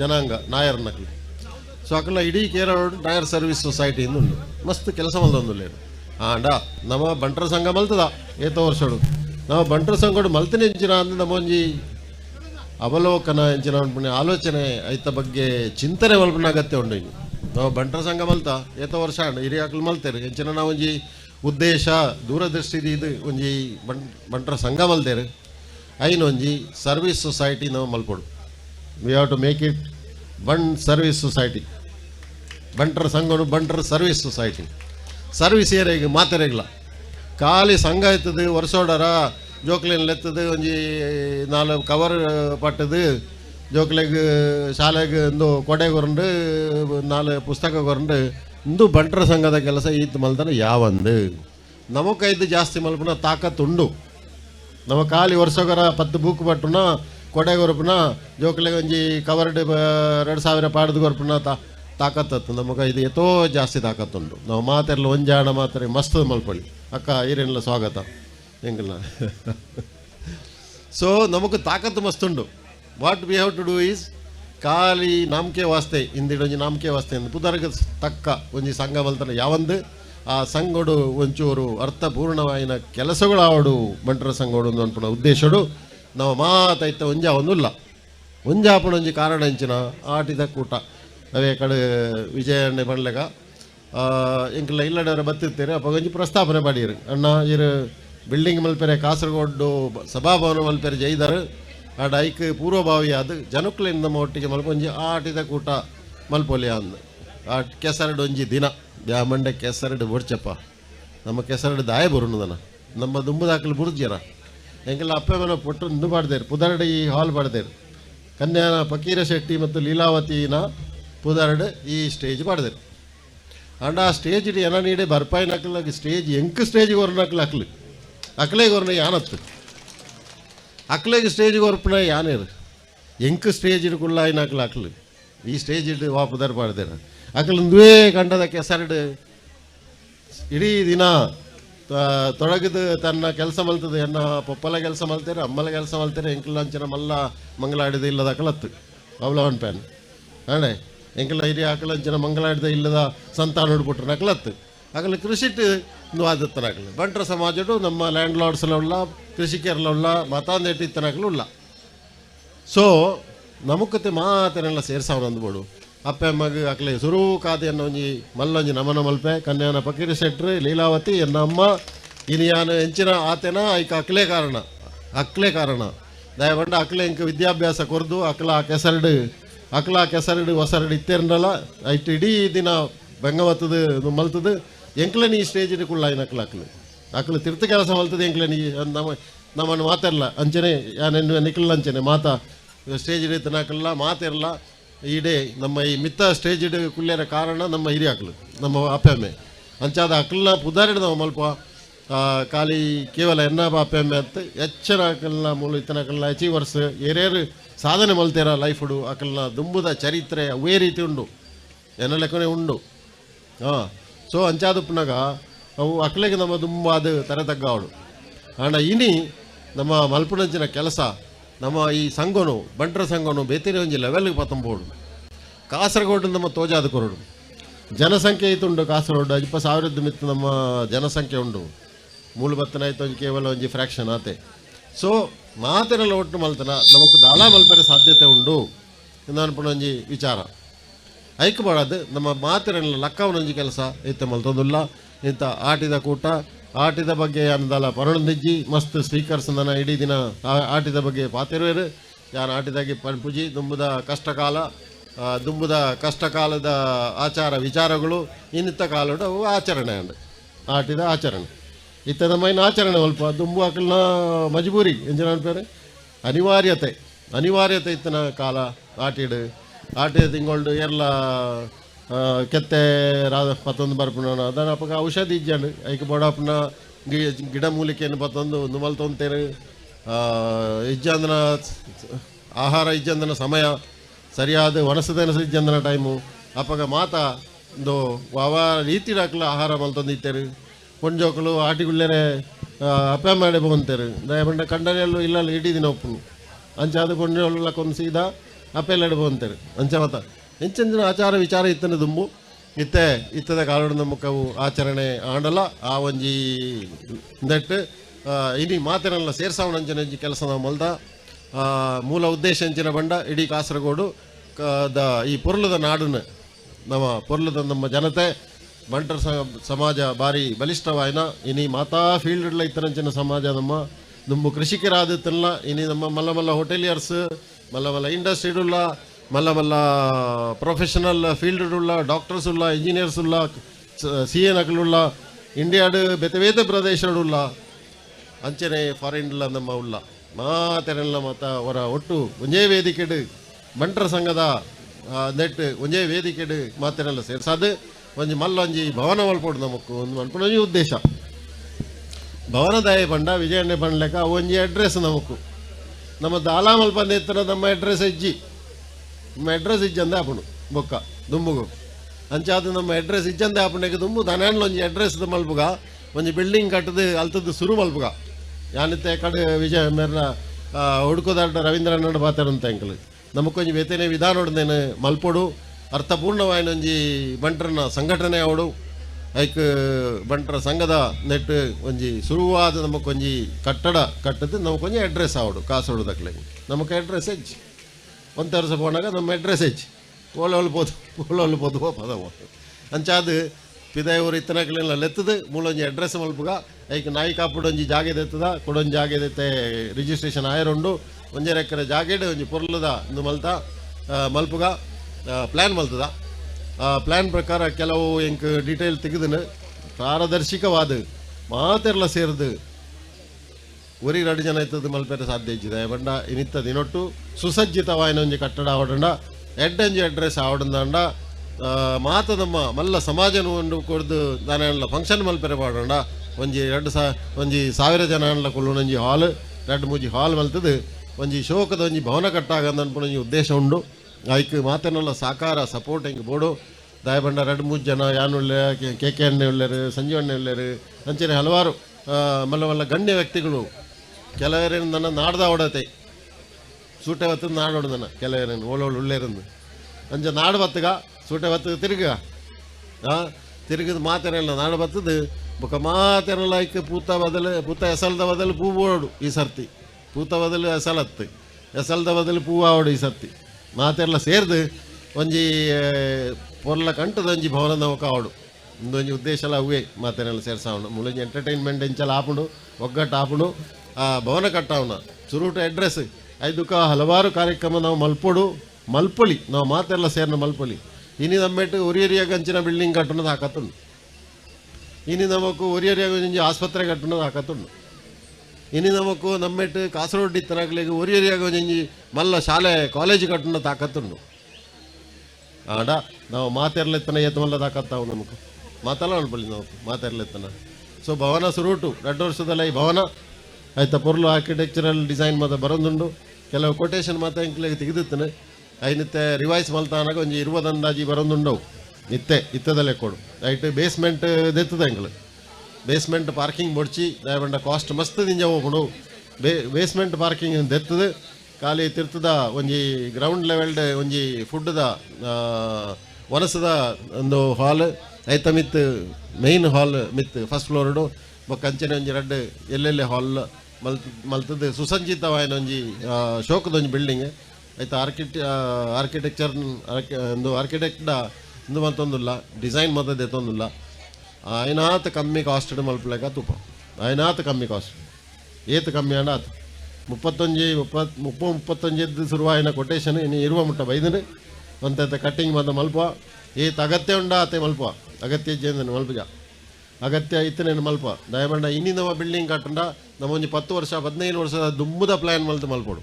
ಜನಾಂಗ ನಾಯರ್ ನಕ್ಲಿ ಸೊ ಅಕಲ್ಲ ಇಡೀ ಕೇರಳ ನಾಯರ್ ಸರ್ವಿಸ್ ಸೊಸೈಟಿ ಇಂದು ಮಸ್ತ್ ಕೆಲಸ ಮಲ್ದೊಂದುಲ್ಲೇನು ಆಂಡ ನಮ್ಮ ಬಂಟರ ಸಂಘ ಮಲ್ತದ, ಏತ ವರ್ಷಡು ನಮ್ಮ ಬಂಟರ ಸಂಘಡು ಮಲ್ತಿನ ಹೆಂಚಿನ ಅಂದ್ರೆ ನಮ್ಮೊಂಜಿ ಅವಲೋಕನ ಅನ್ಪುಣೆ ಆಲೋಚನೆ ಐತ ಬಗ್ಗೆ ಚಿಂತನೆ ಮಲ್ಪನ ಅಗತ್ಯ ಉಂಡು ನಾವು ಬಂಟರ ಸಂಘ ಮಲ್ತ, ಏತ ವರ್ಷ ಹಿರಿಯಾಕಲು ಮಲ್ತೇರು. ಹೆಂಚಿನ ನಾವು ಉದ್ದೇಶ ದೂರದೃಷ್ಟಿ ಇದು ಒಂಜಿ ಬಂಟರ ಸಂಘ ಮಲ್ತೇರು. ಐನೊಂಜಿ ಸರ್ವಿಸ್ ಸೊಸೈಟಿ ನಾವು ಮಲ್ಪೊಡು we have to make it Bunt service society ಬಂಟರ ಸಂಘನು ಬಂಟರ ಸರ್ವಿಸ್ ಸೊಸೈಟಿ. ಸರ್ವಿಸ್ ಏರಿಯಾಗ ಮಾತೆರೆಗ್ಲ. ಖಾಲಿ ಸಂಘ ಎತ್ತದು ವರ್ಷೋಡರ ಜೋಕ್ಲೆನ್ ಎತ್ತದು, ಒಂಜಿ ನಾಲ್ ಕವರ್ ಪಟ್ಟದು, ಜೋಕ್ಲೆಗ್, ಶಾಲೆಗೆ ಇಂದು ಕೊಡೆ ಕೊರಂಡು ನಾಲ್ ಪುಸ್ತಕ ಕೊರಂಡು, ಇಂದು ಬಂಟರ ಸಂಘದ ಕೆಲಸ ಈತ್ ಮಲ್ತಾನೆ ಯಾವಂದು. ನಮಕೈದು ಜಾಸ್ತಿ ಮಲ್ಪನ ತಾಕತ್ತುಂಡು. ನಮ್ಮ ಖಾಲಿ ವರ್ಷಗರ ಪತ್ತು ಬೂಕ್ ಪಟ್ಟುನ, ಕೊಡೆ ಕೊರಪುನ ಜೋಕ್ಲೆಗ್ ಒಂಜಿ ಕವರ್ಡ್ ಎರಡು ಸಾವಿರ ಪಾಡ್ದು ಕೊರಪುನ ತಾಕತ್ತು ನಮಗೆ ಇದು ಎತ್ತೋ ಜಾಸ್ತಿ ತಾಕತ್ತುಂಡು ನಾವು ಮಾತೆಲ್ಲ ಒಂಜಾಣ ಮಾತ್ರೆ ಮಸ್ತ್ ಮಲ್ಪಳಿ ಅಕ್ಕ ಈರೆಲ್ಲ ಸ್ವಾಗತ. ಹೆಂಗಿಲ್ಲ? ಸೊ ನಮಗೆ ತಾಕತ್ತು ಮಸ್ತುಂಡು what we have to do is ಖಾಲಿ ನಾಮಕೆ ವಾಸ್ತೆ ಇಂದಿಡೊಂಜಿ ನಾಮಕೆ ವಾಸ್ತೆ ಪುದರ್ಗ ತಕ್ಕ ಒಂಜಿ ಸಂಘ ಮಲ್ತನ ಯಾವಂದು ಆ ಸಂಘಡು ಒಂಚೂರು ಅರ್ಥಪೂರ್ಣವಾಯಿನ ಕೆಲಸಗಳು ಆವಡು ಬಂಟರ ಸಂಘಡು ಅನ್ಪುಣ ಉದ್ದೇಶಡು. ನಾವು ಮಾತೈತ ಒಂಜ ಒಂದಿಲ್ಲ ಒಂಜಾಪಣ ಒಂಜಿ ಕಾರಣ ಇಂಚಿನ ಆಟಿದ ಕೂಟ. ಅವೇ ಕಡೆ ವಿಜಯಣ್ಣೆ ಬಣ್ಲೆಗ ಎಂಕಲ್ಲ ಇಲ್ಲಡವರ ಬತ್ತಿರ್ತೀರಿ ಅಪ್ಪ ಒಂಜಿ ಪ್ರಸ್ತಾಪನೆ ಮಾಡಿರಿ. ಅಣ್ಣ, ಇರು, ಬಿಲ್ಡಿಂಗ್ ಮಲ್ಪೆರೆ ಕಾಸರಗೋಡು ಸಭಾಭವನ ಮಲ್ಪೆರೆ ಜೈದರ್. ಆಡ ಐಕ್ ಪೂರ್ವಭಾವಿ ಅದು ಜನಕ್ಲಿಂದ ಒಟ್ಟಿಗೆ ಮಲ್ಪ ಒಂಜಿ ಆಟಿದ ಕೂಟ ಮಲ್ಪೊಲಿ ಅಂದ್. ಆ ಕೆಸರಡು ಒಂಜಿ ದಿನ. ಬ್ಯಾಮಂಡೆ ಕೆಸರಡು ಒಡ್ಚಪ್ಪ ನಮ್ಮ ಕೆಸರಡು ದಾಯ ಬರುಣದನ. ನಮ್ಮ ದುಂಬುದಾಕಲು ಬುರ್ಜ್ಯರ ಅಪ್ಪೆ ಮನೆ ಪೊಟ್ಟು ಇಂದು ಮಾಡ್ದೇರು ಪುದರಡು ಈ ಹಾಲ್ ಮಾಡ್ದೇರು ಕನ್ಯಾನ ಫಕೀರ ಶೆಟ್ಟಿ ಮತ್ತು ಲೀಲಾವತಿನ ಪುದರಡು ಈ ಸ್ಟೇಜ್ ಮಾಡ್ದೇರು ಅಂಡ ಆ ಸ್ಟೇಜ್ ಏನ ನೀಡೆ ಬರ್ಪಾಯಿ ನಕಲ್ ಸ್ಟೇಜ್, ಎಂಕ್ ಸ್ಟೇಜ್ ಕೊರ ನಕಲ್ ಅಕ್ಲು. ಅಕ್ಲೇಗೆ ಹೊರನ ಯಾನತ್ತು ಅಕ್ಲೇಗೆ ಸ್ಟೇಜ್ ಹೊರಪನ ಯಾನೇರು. ಎಂಕ್ ಸ್ಟೇಜ್ ಇಡ್ಕುಲ್ಲ ನಕಲ್ ಅಕ್ಲು. ಈ ಸ್ಟೇಜ್ ಇಟ್ಟು ವಾಪದರ್ ಪಾಡ್ದೇರ ಅಕ್ಲು ಗಂಡದ ಕಂಡದ ಕೆಸರಡು ಇಡೀ ದಿನ ತೊಡಗಿದ ತನ್ನ ಕೆಲಸ ಮಲ್ತದೆ ಎನ್ನ ಪಪ್ಪಲ ಕೆಲಸ ಮಲ್ತೇರೆ, ಅಮ್ಮಲ ಕೆಲಸ ಮಲ್ತೇರೆ, ಎಂಕಲ್ ಅಂಚನ ಮಲ್ಲ ಮಂಗಳಾಡಿದ ಇಲ್ಲದ ಅಕಲತ್ತು. ಅವಲವನ್ ಪ್ಯಾನ್ ಅಣೆ ಎಂಕಲ ಹಿರಿಯ ಅಕಲಂಚನ ಮಂಗಳಾಡಿದ ಇಲ್ಲದ ಸಂತಾನ ಹುಡ್ಬಿಟ್ರೆ ನಕಲತ್ತು. ಅಕಲ ಕೃಷಿಟ್ ಆದತ್ತನ ಅಕಲು. ಬಂಟ್ರ ಸಮಾಜಡು ನಮ್ಮ ಲ್ಯಾಂಡ್ ಲಾರ್ಡ್ಸ್ಲ ಉಳ್ಳ ಕೃಷಿಕರ್ಲ ಮತಾಂದೇಟಿತ್ತನಕಲು ಉಳ್ಳ ಸೊ ನಮುಕತೆ ಮಾತನೆಲ್ಲ ಸೇರ್ಸಾವನ ಅಂದ್ಬೋಡು ಅಪ್ಪ, ಮಗ, ಅಕ್ಲೆ, ಸುರು ಕಾದೆಯನ್ನ ಒಂಜಿ ಮಲ್ಲೊಂಜಿ ನಮನ ಮಲ್ಪೆ, ಕನ್ಯಾನ ಪಕೀರ ಶೆಟ್ರು, ಲೀಲಾವತಿ ಎನ್ನ ಅಮ್ಮ ಇನಿಯಾನ ಎಂಚಿನ ಆತೆನ, ಐಕ ಅಕ್ಲೆ ಕಾರಣ ಅಕ್ಲೆ ಕಾರಣ. ದಯವಂಡ ಅಕ್ಲೆ ಇಂಕ ವಿದ್ಯಾಭ್ಯಾಸ ಕೊರ್ದು ಅಕ್ಲ ಆ ಕೆಸರಡು ಅಕ್ಲ ಕೆಸರಡು ಹೊಸರಡು ಇತ್ತೇರ್ನಲ್ಲ, ಐಟ್ ಇಡೀ ದಿನ ಬೆಂಗವತ್ತದು ಮಲ್ತದು, ಎಂಕ್ಲೆ ನೀ ಸ್ಟೇಜ್ ಕುಳ್ಳ ಅಕ್ಲ ಅಕ್ಲು? ಅಕ್ಲು ತಿರ್ತ ಕೆಲಸ ಮಲ್ತದೆ ಎಂಕ್ಲೆ ನೀ ನಮ್ಮ ನಮ್ಮನ್ನು ಮಾತಾಡಲ್ಲ ಅಂಚನೆ ಯಾನೆನ್ನು ನಿಕ್ಲ ಅಂಚನೆ ಮಾತಾ ಸ್ಟೇಜ್ ಇಡೀತನ ಅಕ್ಲ ಮಾತಿರಲ್ಲ ಈಡೇ, ನಮ್ಮ ಈ ಮಿತ್ತ ಸ್ಟೇಜ್ ಇಡ ಕುಳ್ಳೇರ ಕಾರಣ ನಮ್ಮ ಹಿರಿಯ ಅಕ್ಲು ನಮ್ಮ ಅಪ್ಪೆಮ್ಮೆ ಅಂಚಾದ ಹಕ್ಲನ್ನ ಪುದಾರಿಡ ನಾವು ಮಲ್ಪ ಖಾಲಿ ಕೇವಲ ಎನ್ನ ಅಪ್ಪೆಮ್ಮೆ ಅಂತ ಎಚ್ಚರ ಅಕಲ್ನ ಮೂಲ ಇತ್ತನ ಅಕಲ್ನ ಅಚೀವರ್ಸ್ ಏರೇರು ಸಾಧನೆ ಮಲ್ತೇರ ಲೈಫುಡು ಅಕಲ್ನ ದುಂಬುದ ಚರಿತ್ರೆ ಅವೇ ರೀತಿ ಉಂಡು, ಎನ್ನ ಲೆಕ್ಕನೇ ಉಂಡು. ಹಾಂ, ಸೊ ಅಂಚಾದಪ್ಪನಾಗ ಅವು ಅಕ್ಲೆಗೆ ನಮ್ಮ ತುಂಬ ಅದು ತರತಗ್ಗಾವಳು ಅಣ್ಣ ಇನಿ ನಮ್ಮ ಮಲ್ಪುನಂಚಿನ ಕೆಲಸ ನಮ್ಮ ಈ ಸಂಘನು ಬಂಟ್ರ ಸಂಘನು ಬೇತಿನ ಒಂಜಿ ಲೆವೆಲ್ಗೆ ಪತ್ತಂಬೋಡು ಕಾಸರಗೋಡು ನಮ್ಮ ತೋಜಾದ ಕೊರಡು. ಜನಸಂಖ್ಯೆ ಐತುಂಡು ಕಾಸರಗೋಡು. ಇಪ್ಪ ಸಾವಿರದ ಮಿತ್ತ ನಮ್ಮ ಜನಸಂಖ್ಯೆ ಉಂಡು ಮೂಲು ಬತ್ತನ ಆಯ್ತು ಒಂಜಿ, ಕೇವಲ ಒಂಜಿ ಫ್ರ್ಯಾಕ್ಷನ್ ಆತೆ. ಸೊ ಮಾತೆರೆಲ್ಲ ಒಟ್ಟು ಮಲ್ತನ. ನಮಕ್ ದಾಳ ಮಲ್ಪರೆ ಸಾಧ್ಯತೆ ಉಂಡು ಎಂದು ಒಂಜಿ ವಿಚಾರ. ಐಕ್ ಮಾಡೋದು ನಮ್ಮ ಮಾತಿರಲ್ಲ ಲಕ್ಕವನೊಂಜಿ ಕೆಲಸ ಐತೆ ಮಲ್ತೊಂದುಲ್ಲ. ಇಂಥ ಆಟಿದ ಕೂಟ ಆಟಿದ ಬಗ್ಗೆ ಅನ್ನದಲ್ಲ ಪರಣದಿಜ್ಜಿ ಮಸ್ತ್ ಸ್ಪೀಕರ್ಸ್ ನನ್ನ ಇಡೀ ದಿನ. ಆಟದ ಬಗ್ಗೆ ಪಾತಿರುವೇರು. ಯಾರು ಆಟಿದಾಗಿ ಪಂಪುಜಿ ದುಂಬುದ ಕಷ್ಟಕಾಲ ದುಂಬದ ಕಷ್ಟಕಾಲದ ಆಚಾರ ವಿಚಾರಗಳು, ಇನ್ನಿತ್ತ ಕಾಲದ ಆಚರಣೆ ಅಂಡ್ ಆಟಿದ ಆಚರಣೆ. ಇತ್ತದ ಮೈನ ಆಚರಣೆ ಸ್ವಲ್ಪ ದುಂಬು ಹಾಕಲ್ನ ಮಜಬೂರಿ ಎಂಜನ ಅನ್ಪೇರೆ ಅನಿವಾರ್ಯತೆ. ಅನಿವಾರ್ಯತೆ ಇತ್ತನ ಕಾಲ ಆಟಿಡು ಆಟಿದ ತಿಂಗಳು ಎಲ್ಲ ಕೆತ್ತೆ ರಾದ ಪತ್ತೊಂದು ಬರ್ಪುನ ಅದನ್ನು ಅಪ್ಪಗ ಔಷಧಿ ಇಜ್ಜಂಡು ಐಕ ಬೋಡಪ್ಪನ ಗಿಡ ಮೂಲಿಕೆಯನ್ನು ಪತ್ತೊಂದು ಒಂದು ಮಲ್ತೊಂತೇರು ಇಜ್ಜಂದನ ಆಹಾರ ಇಜ್ಜಂದನ ಸಮಯ. ಸರಿಯಾದ ವನಸದನಸ ಇಜ್ಜಂದನ ಟೈಮು. ಅಪ್ಪಗ ಮಾತ ಒಂದು ವಾವ ರೀತಿ ಹಾಕಲ ಆಹಾರ ಮಲ್ತೊಂದಿತ್ತೇರು. ಆಟಿ ಆಟಿಗುಳ್ಳೆರೆ ಅಪ್ಪ ಮಾಡಿ ಬಂತೇರು ದಯಬಂಡ ಕಂಡನೆಲ್ಲೂ ಇಲ್ಲ ಇಡೀ ದಿನ ಒಪ್ಪು ಅಂಚಾದ ಕೊಂಡೋಲ್ಲ ಕೊಂದು ಸೀದಾ ಅಪ್ಪೆಲ್ಲಡು ಬಂತೇರು ಅಂಚ ಮತ. ಎಂಚಂದಿನ ಆಚಾರ ವಿಚಾರ ಇತ್ತನ ದುಂಬು. ಇತ್ತೆ, ಇತ್ತದ ಕಾಲದ ಮುಖವು ಆಚರಣೆ ಆಂಡಲ ಆ ಒಂಜಿ ದಟ್ ಇನಿ ಮಾತಿನಲ್ಲ ಸೇರ್ಸಾವಣಂಚನ ಅಂಚಿನ ಕೆಲಸ ನಾವು ಮಲ್ದ. ಮೂಲ ಉದ್ದೇಶ ಅಂಚಿನ ಬಂಡ, ಇಡೀ ಕಾಸರಗೋಡು ದ, ಈ ಪೊರ್ಲದ ನಾಡನ್ನು ನಮ್ಮ ಪೊರ್ಲದ ನಮ್ಮ ಜನತೆ, ಬಂಟರ್ ಸಮಾಜ ಬಾರಿ ಬಲಿಷ್ಠವಾಯಿನ, ಇನಿ ಮಾತಾ ಫೀಲ್ಡ್ ಇತ್ತರಂಚಿನ ಸಮಾಜ ನಮ್ಮ, ದುಂಬು ಕೃಷಿಕರಾದಿತ್ತಲ್ಲ, ಇನಿ ನಮ್ಮ ಮಲ್ಲ ಮಲ್ಲ ಹೋಟೆಲಿಯರ್ಸ್, ಮಲ್ಲ ಮಲ್ಲ ಇಂಡಸ್ಟ್ರಿಡುಲ್ಲ ಮಲ್ಲ ಮಲ್ಲ ಪ್ರೊಫೆಷನಲ್ ಫೀಲ್ಡ್ ಉಳ್ಳ ಡಾಕ್ಟರ್ಸ್ ಉಳ್ಳ ಇಂಜಿನಿಯರ್ಸ್ ಉಳ್ಳ ಸಿ ಎ ಉಳ್ಳ ಇಂಡಿಯಾಡು ಬೇತೆ ಬೇತೆ ಉಳ್ಳ ಅಂಚನೆ ಫಾರಿನ್ಲ ನಮ್ಮ ಉಲ್ಲ ಮಾತೆರೆಲ್ಲ ಮತ ಅವರ ಒಟ್ಟು ಒಂಜೇ ವೇದಿಕೆಡು ಬಂಟ್ರ ಸಂಘದ ನೆಟ್ ಒಂಜೇ ವೇದಿಕೆಡು ಮಾತೆರೆಲ್ಲ ಸೇರ್ಸಾದು ಒಂಜಿ ಮಲ್ಲ ಒಂಜಿ ಭವನ ಮಲ್ಪೊಡು ನಮಕ್, ಒಂದು ಮಲ್ಪೊಡು ಒಂಜಿ ಉದ್ದೇಶ. ಭವನದಾಯ ಪಂಡ, ವಿಜಯಣ್ಣ ಪಂಡ್ಲೆಕ್ಕ ಒಂಜಿ ಅಡ್ರೆಸ್ ನಮಕ್. ನಮ್ಮ ದಾಲಾ ಎತ್ತರ ನಮ್ಮ ಅಡ್ರೆಸ್ ಇಜ್ಜಿ ನಮ್ಮ ಅಡ್ರೆಸ್ ಇಜ್ಜಂದೆ ಆಪುಂಡು ಬೊಕ್ಕ, ದುಂಬುಗು. ಅಂಚಾದ ನಮ್ಮ ಅಡ್ರೆಸ್ ಇಜ್ಜಂದೆ ಆಪುಂಡೆಗೆ ದುಂಬು ದನಾಂಡ್ಲ ಒಂಜಿ ಅಡ್ರೆಸ್ ಮಲ್ಪುಗ, ಒಂಜಿ ಬಿಲ್ಡಿಂಗ್ ಕಟ್ಟದು, ಅಲ್ತದ್ದು ಸುರು ಮಲ್ಪುಗ. ಯಾನಿತ್ತೆ ಕಡೆ ವಿಜಯ ಮೇರ್ನ ಹುಡುಕೋದಾಡ ರವೀಂದ್ರನಾಡ್ ಬಾತಾರಂತ ಅಂಕಲ್. ನಮಕೊಂಜಿ ವಿಧಾನ ಹೊಡೆದೇನು ಮಲ್ಪೊಡು ಅರ್ಥಪೂರ್ಣವಾಯಿನ ಒಂಜಿ ಬಂಟ್ರನ ಸಂಘಟನೆ ಅವಡು ಐಕ್ ಬಂಟ್ರ ಸಂಘದ ನೆಟ್ ಒಂಜಿ ಸುರುವಾದ ನಮಕೊಂಜಿ ಕಟ್ಟಡ ಕಟ್ಟದು ನಮಕೊಂಜಿ ಅಡ್ರೆಸ್ ಆವಡು ಕಾಸೋಡುದಕ್ಲೆ ನಮಕ್ ಅಡ್ರೆಸ್ ಹೆಜ್ಜಿ ಒಂದು ವರ್ಷ ಪೋನಾಗ ನಮ್ಮ ಅಡ್ರೆಸ್ ಹೆಜ್ಜಿ ಓಲೆ ಒಲ್ಪೋದು ಓಲೆ ಒಲ್ಪೋದು ಅಂಚಾದು ಅಂಚಾದ ಪಿದಾಯವರು ಇತ್ತನಕ್ಲೆಲ್ಲ ಲೆತ್ತದು ಮೂಲೊಂಜಿ ಅಡ್ರೆಸ್ ಮಲ್ಪುಗ, ಐಕ್ ನಾಯಿ ಕಾಪುಡು ಒಂಜಿ ಜಾಗೆದ ಎತ್ತದ, ಕೊಡೊಂಜಿ ಎತ್ತೆ ರಿಜಿಸ್ಟ್ರೇಷನ್ ಆಯರುಂಡು, ಒಂಜರ ಎಕರೆ ಜಾಗೆಡ್ ಒಂಜಿ ಪೊರ್ಲದ ಇಂದು ಮಲ್ತ ಮಲ್ಪುಗ ಪ್ಲ್ಯಾನ್ ಮಲ್ತದ. ಪ್ಲ್ಯಾನ್ ಪ್ರಕಾರ ಕೆಲವು ಎಂಕ್ ಡೀಟೇಲ್ ತೆಗೆದನು ಪಾರದರ್ಶಕವಾದ, ಮಾತೆರ್ಲ ಸೇರಿದು ಒರಿ ರಡ್ಡು ಜನ ಇತ್ತದ ಮಲ್ಪೆರೆ ಸಾಧ್ಯ ಇಜ್ಜಿದೆ ಬಂಡ ಇನಿತ್ತ ದಿನೊಟ್ಟು ಸುಸಜ್ಜಿತವಾಯಿನ ಒಂಜಿ ಕಟ್ಟಡ ಆವಡಂಡ ಎಡ್ಡಂಜಿ ಅಡ್ರೆಸ್ ಆವಡಂದಂಡ ಮಾತದಮ್ಮ ಮಲ್ಲ ಸಮಾಜನ ಒಂದು ಕೊಡ್ದು ದಾನೆಲ್ಲ ಫಂಕ್ಷನ್ ಮಲ್ಪೆರೆ ಮಾಡೋಣ ಒಂಜಿ ಎರಡು ಸಾ, ಒಂಜಿ ಸಾವಿರ ಜನ ಕೊಲ್ಲೊಂಜಿ ಹಾಲ್ ಎರಡು ಮೂಜಿ ಹಾಲ್ ಮಲ್ತದು. ಒಂಜಿ ಶೋಕದ ಒಂಜಿ ಭವನ ಕಟ್ಟಾಗಂದ ಅನ್ಪುನ ಉದ್ದೇಶ ಉಂಡು. ಐಕ್ ಮಾತನೆಲ್ಲ ಸಾಕಾರ ಸಪೋರ್ಟ್ ಹಿಂಗೆ ಬೋಡು. ದಾಯಬಂಡ ಎರಡು ಮೂರು ಜನ ಯಾನುಳ್ಳೆ, ಕೆ ಕೆ ಎಣ್ಣೆ ಉಳ್ಳರು ಸಂಜೀವಣ್ಣೆ ಉಳ್ಳರು ಅಂಚನೆ ಹಲವಾರು ಮಲ್ಲ ಮಲ್ಲ ಗಣ್ಯ ವ್ಯಕ್ತಿಗಳು ಕೆಲವರೇನು ನನ್ನ ನಾಡ್ದ ಹೊಡತೆ ಸೂಟೆ ಹೊತ್ತು ನಾಡೋಡು ನನ್ನ ಕೆಲವರೇನು ಓಳೋಳು ಉಳ್ಳೇರಂದು. ಅಂಜ ನಾಡು ಬತ್ತಗ, ಸೂಟೆ ಹೊತ್ತು ತಿರುಗ. ತಿರುಗಿದ ಮಾತೆರಲ್ಲ ನಾಡು ಬತ್ತದು, ಬೊಕ ಮಾತೆರಲ್ಲ ಐಕ್ ಪೂತ ಬದಲು, ಪೂತ ಎಸಲ್ದ ಬದಲು ಪೂ ಬೋಡು ಈ ಸರ್ತಿ. ಪೂತ ಬದಲು ಎಸಲತ್ತು, ಎಸಲ್ದ ಬದಲು ಪೂ ಆವಡು ಈ ಸರ್ತಿ. ಮಾತೆರ್ಲ ಸೇರ್ದು, ಒಂಜಿ ಪೊರ್ಲ ಕಂಟದ ಒಂಜಿ ಭವನ ನಮಕ ಆವಡು. ಇಂದೊಂಜಿ ಉದ್ದೇಶ ಅವೇ ಮಾತೆನೆಲ್ಲ ಸೇರ್ಸಾವಣ ಮೂಲೊಂಜಿ ಎಂಟರ್ಟೈನ್ಮೆಂಟ್ ಎಂಚಲ ಆಪುಂಡು ಒಗ್ಗಟ್ಟು ಆಪುಂಡು ಆ, ಭವನ ಕಟ್ಟಾವನ ಚುರುಟ ಅಡ್ರೆಸ್ ಐದುಕ ಹಲವಾರು ಕಾರ್ಯಕ್ರಮ ನಾವು ಮಲ್ಪೊಡು ಮಲ್ಪೊಲಿ ನಾವು ಮಾತೆಲ್ಲ ಸೇರ್ನ ಮಲ್ಪೊಲಿ ಇನಿ ನಮ್ಮೆಟ್ಟು ಒರಿಯರಿಯಾಗ ಅಂಚಿನ ಬಿಲ್ಡಿಂಗ್ ಕಟ್ಟಣದು ಹಾಕತ್ತುಂಡು. ಇನಿ ನಮಕು ಒರಿಯರಿಯಾಗ ಒಂಜಿ ಆಸ್ಪತ್ರೆ ಕಟ್ಟಣದು ಹಾಕತ್ತುಂಡು. ಇನಿ ನಮಕು ನಮ್ಮೆಟ್ಟು ಕಾಸರಗೋಡ್ ಇತ್ತನಾಗ್ಲಿಗೆ ಒರಿಯರಿಯಾಗ ಗಂಜಿ ಮಲ್ಲ ಶಾಲೆ ಕಾಲೇಜ್ ಕಟ್ಟಣದು ತಾಕತ್ತುಂಡು ಆಡ, ನಾವು ಮಾತೆರ್ಲೆತ್ತನ ಏತ್ ಮಲ್ಲ ತಾಕತ್ತಾವು ನಮಕು. ಮಾತಲ್ಲ ಅನ್ಬಳಿ ನಾವು ಮಾತೆರ್ಲೆತ್ತನ ಸೊ ಭವನ ಸುರುಟು. ಎರಡು ವರ್ಷದಲ್ಲ ಈ ಭವನ. ಆಯ್ತಾ, ಪೊರ್ಲು ಆರ್ಕಿಟೆಕ್ಚರಲ್ ಡಿಸೈನ್ ಮಾತ ಬರೋದುಂಡು ಕೆಲವು ಕೊಟೇಶನ್ ಮಾತ ಇಂಕ್ಲೆಗೆ ತೆಗೆದಿತ್ತನೆ ಐನಿತ್ತೆ ರಿವೈಸ್ ಮಲ್ತಾನಾಗ ಒಂಜಿ ಇರುವುದು ಅಂದಾಜಿ ಬರೋದುಂಡವು ಇತ್ತೆ ಇತ್ತದಲ್ಲೇ ಕೊಡು. ರೈಟ್ ಬೇಸ್ಮೆಂಟ್ ದೆತ್ತದ ಎಂಗ್ಳು ಬೇಸ್ಮೆಂಟ್ ಪಾರ್ಕಿಂಗ್ ಮುಡ್ಚಿ ದಯವಂಡ ಕಾಸ್ಟ್ ಮಸ್ತ್ ದಿಂಜ ಹೋಗ್ಬಿಡು ಬೇ ಬೇಸ್ಮೆಂಟ್ ಪಾರ್ಕಿಂಗ್ ದೆತ್ತದು, ಖಾಲಿ ತಿರ್ತದ ಒಂಜಿ ಗ್ರೌಂಡ್ ಲೆವೆಲ್ಡ್ ಒಂಜಿ ಫುಡ್ದ ವನಸದ ಒಂದು ಹಾಲ್ ಐತ ಮಿತ್ ಮೇನ್ ಹಾಲ್ ಮಿತ್ ಫಸ್ಟ್ ಫ್ಲೋರ್ಡು ಬೊಕ್ಕ ಅಂಚನೆ ಒಂಜಿ ರಡ್ಡ್ ಎಲ್ಲೆಲ್ಲೆ ಹಾಲ್ ಮಲ್ತ್ ಒಂಜಿ ಶೋಕದ ಒಂಜಿ ಬಿಲ್ಡಿಂಗ್ ಐತ ಆರ್ಕಿಟೆ ಆರ್ಕಿಟೆಕ್ಚರ್ ಒಂದು ಆರ್ಕಿಟೆಕ್ಟ್ಡ ಇಂದು ಮತ್ತೊಂದುಲ್ಲ ಡಿಸೈನ್ ಮತ್ತದ ಎತ್ತೊಂದುಲ್ಲ ಆಯ್ನಾತ್ ಕಮ್ಮಿ ಕಾಸ್ಟ್ ಮಲ್ಪಲೆಕ ತುಪ್ಪ ಆಯ್ನಾತ್ ಕಮ್ಮಿ ಕಾಸ್ಟ್ ಏತ್ ಕಮ್ಮಿ ಅಂಡ ಆತು. ಮುಪ್ಪತ್ತೊಂಜಿ, ಮುಪ್ಪತ್, ಮುಪ್ಪ ಮುಪ್ಪತ್ತೊಂಜಿದ್ದು ಶುರುವಾಯಿನ ಕೊಟೇಶನ್ ಇನ್ನು ಇರುವ ಮುಟ್ಟ ಬೈದನು. ಒಂತ ಕಟ್ಟಿಂಗ್ ಬಂದ ಮಲ್ಪ ಏತ್ ಅಗತ್ಯ ಉಂಡ ಆತೆ ಮಲ್ಪ ಅಗತ್ಯ ಜೇಂದನು ಮಲ್ಪಜ. ಅಗತ್ಯ ಇತ್ತನೇನು ಮಲ್ಪ ದಯಮಂಡ ಇನ್ನಿ ನಮ್ಮ ಬಿಲ್ಡಿಂಗ್ ಕಟ್ಟಂಡ ನಮ್ಮ ಒಂಜಿ ಪತ್ತು ವರ್ಷ, ಹದಿನೈದು ವರ್ಷದ ದುಂಬುದ ಪ್ಲ್ಯಾನ್ ಮಲ್ತು ಮಲ್ಪೋಡು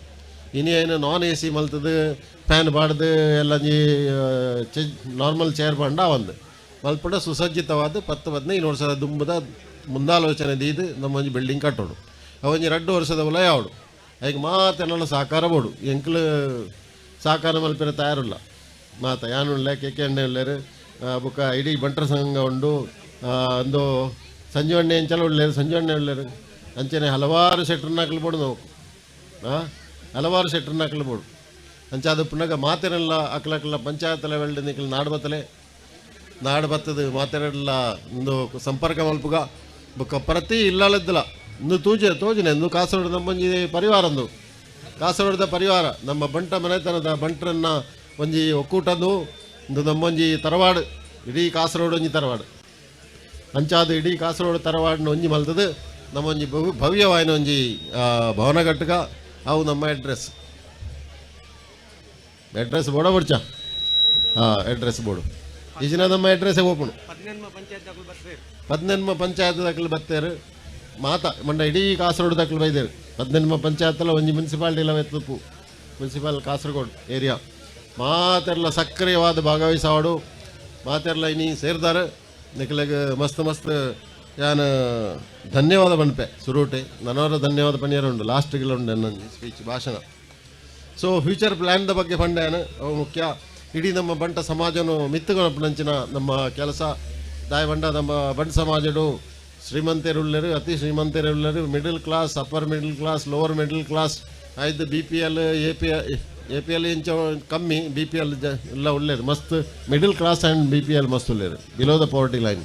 ಇನಿ ಏನು ನಾನ್ ಎ ಸಿ ಮಲ್ತದು ಫ್ಯಾನ್ ಬಾಡ್ದು, ಎಲ್ಲ ನಾರ್ಮಲ್ ಚೇರ್ ಬಂಡ ಒಂದು. ಮಲ್ಪಡ ಸುಸಜ್ಜಿತವಾದ ಪತ್ತು, ಹದಿನೈದು ವರ್ಷದ ದುಂಬುದ ಮುಂದಾಲೋಚನೆ ದೀದು ನಮ್ಮ ಬಿಲ್ಡಿಂಗ್ ಕಟ್ಟೋಡು ಅವೊಂಜಿ ಎರಡು ವರ್ಷದ ಉಲಯ ಅವಡು. ಈಗ ಮಾತೆಲ್ಲ ಸಾಕಾರ ಬೋಡು. ಎಂಕ್ಲು ಸಾಕಾರ ಮಲ್ಪಿನ ತಯಾರುಲ್ಲ. ಮಾತ ಕೆ ಕೆ ಎಣ್ಣೆ ಉಳ್ಳೇರು ಬುಕ್ಕ, ಇಡೀ ಬಂಟರ ಸಂಘ ಉಂಡು ಒಂದು ಸಂಜೀವಣ್ಣೆ ಎಂಚಲ ಒಳ್ಳೆಯದು ಸಂಜೀವಣ್ಣೆ ಒಳ್ಳೆಯದು. ಅಂಚನೆ ಹಲವಾರು ಸೆಟ್ರನ್ನ ಹಾಕಲ್ಬೋಡು ನಾವು ಆ? ಹಲವಾರು ಸೆಟ್ರನ್ನ ಹಾಕಲ್ಬೋಡು ಅಂಚ ಅದು ಪುನಃ ಮಾತೆರಲ್ಲ ಅಕ್ಲಕ್ಲ ಪಂಚಾಯತ್ ಲೆವೆಲ್ ನಿಕ್ಲು ನಾಡು ಬತ್ತಲೆ. ನಾಡು ಬತ್ತದು ಮಾತೆರೆಲ್ಲ ಒಂದು ಸಂಪರ್ಕ ಮಲ್ಪುಗ. ಬೊಕ್ಕ ಪ್ರತಿ ಇಲ್ಲಲ್ಲದ್ದಲ್ಲ ಇಂದು ತೂಜೆ, ತೋಜನೆ ಇಂದು ಕಾಸರಗೋಡು ನಮ್ಮೊಂಜಿ ಪರಿವಾರಂದು ಕಾಸರಗೋಡದ ಪರಿವಾರ, ನಮ್ಮ ಬಂಟ ಮನೆತನದ ಬಂಟರನ್ನ ಒಂಜಿ ಒಕ್ಕೂಟದ್ದು. ಇಂದು ನಮ್ಮೊಂಜಿ ತರವಾಡು, ಇಡೀ ಕಾಸರಗೋಡು ಒಂಜಿ ತರವಾಡು. ಅಂಚಾದ ಇಡೀ ಕಾಸರಗೋಡು ತರವಾಡಿನ ಒಂಜಿ ಮಲ್ತದು ನಮ್ಮ ಒಂಜಿ ಭವ್ಯ ಭವ್ಯವಾಯಿನ ಒಂಜಿ ಭವನ ಕಟ್ಟಕ ಅವು ನಮ್ಮ ಅಡ್ರೆಸ್ ಅಡ್ರೆಸ್ ಬೋಡ ಬಿಡ್ಚ? ಹಾಂ ಅಡ್ರೆಸ್ ಬೋಡು. ಈಜಿನ ನಮ್ಮ ಅಡ್ರೆಸ್ ಓಪಣ. ಹದಿನೆಂಟು ಪಂಚಾಯತ್ ದಾಖಲು ಬರ್ತೇರು. ಪದ್ನೆನ್ಮ ಪಂಚಾಯತ್ ದಾಖಲೆ ಬತ್ತೇರು ಮಾತ ಮಂಡ ಇಡೀ ಕಾಸರಗೋಡು ದಾಖಲು ಬೈದೇರು. ಪದ್ನೆನ್ಮ ಪಂಚಾಯತ್ ಎಲ್ಲ ಒಂಜಿ ಮುನ್ಸಿಪಾಲಿಟಿ ಎಲ್ಲ ಎತ್ತುಪು ಮುನ್ಸಿಪಾಲ್ ಕಾಸರಗೋಡು ಏರಿಯಾ ಮಾತೆರ್ಲ ಸಕ್ರಿಯವಾದ ಭಾಗವಹಿಸವಾಡು. ಮಾತೆರ್ಲ ಇನಿ ಸೇರ್ದಾರೆ. ನಿಖಲೆಗ್ ಮಸ್ತ್ ಮಸ್ತ್ ಯಾನ್, ಧನ್ಯವಾದ ಬನ್ಪೆ ಸುರೂಟೆ. ನನವರ ಧನ್ಯವಾದ ಪನಿಯರ ಉಂಡು ಲಾಸ್ಟ್ಗೆಲ್ಲ ಉಂಡು ನನ್ನ ಸ್ಪೀಚ್ ಭಾಷಣ. ಸೊ ಫ್ಯೂಚರ್ ಪ್ಲ್ಯಾನ್ದ ಬಗ್ಗೆ ಪಂಡೇನು ಅವು ಮುಖ್ಯ. ಇಡೀ ನಮ್ಮ ಬಂಟ ಸಮಾಜನು ಮಿತ್ತುಗಳಪ್ಪನಂಚಿನ ನಮ್ಮ ಕೆಲಸ. ದಾಯ ಬಂಡ ನಮ್ಮ ಬಂಟ ಸಮಾಜಡು ಶ್ರೀಮಂತರುಳ್ಳರು, ಅತಿ ಶ್ರೀಮಂತರುಳ್ಳರು middle class upper middle class lower middle class ಆಯ್ತು B P L A P A P L ಇಂಚ ಕಮ್ಮಿ ಬಿ ಪಿ ಎಲ್ ಎಲ್ಲ ಒಳ್ಳೇದು. ಮಸ್ತ್ middle class and B P L ಮಸ್ತ್ ಒಳ್ಳೇದು. ಬಿಲೋ ದ ಪವರ್ಟಿ ಲೈನ್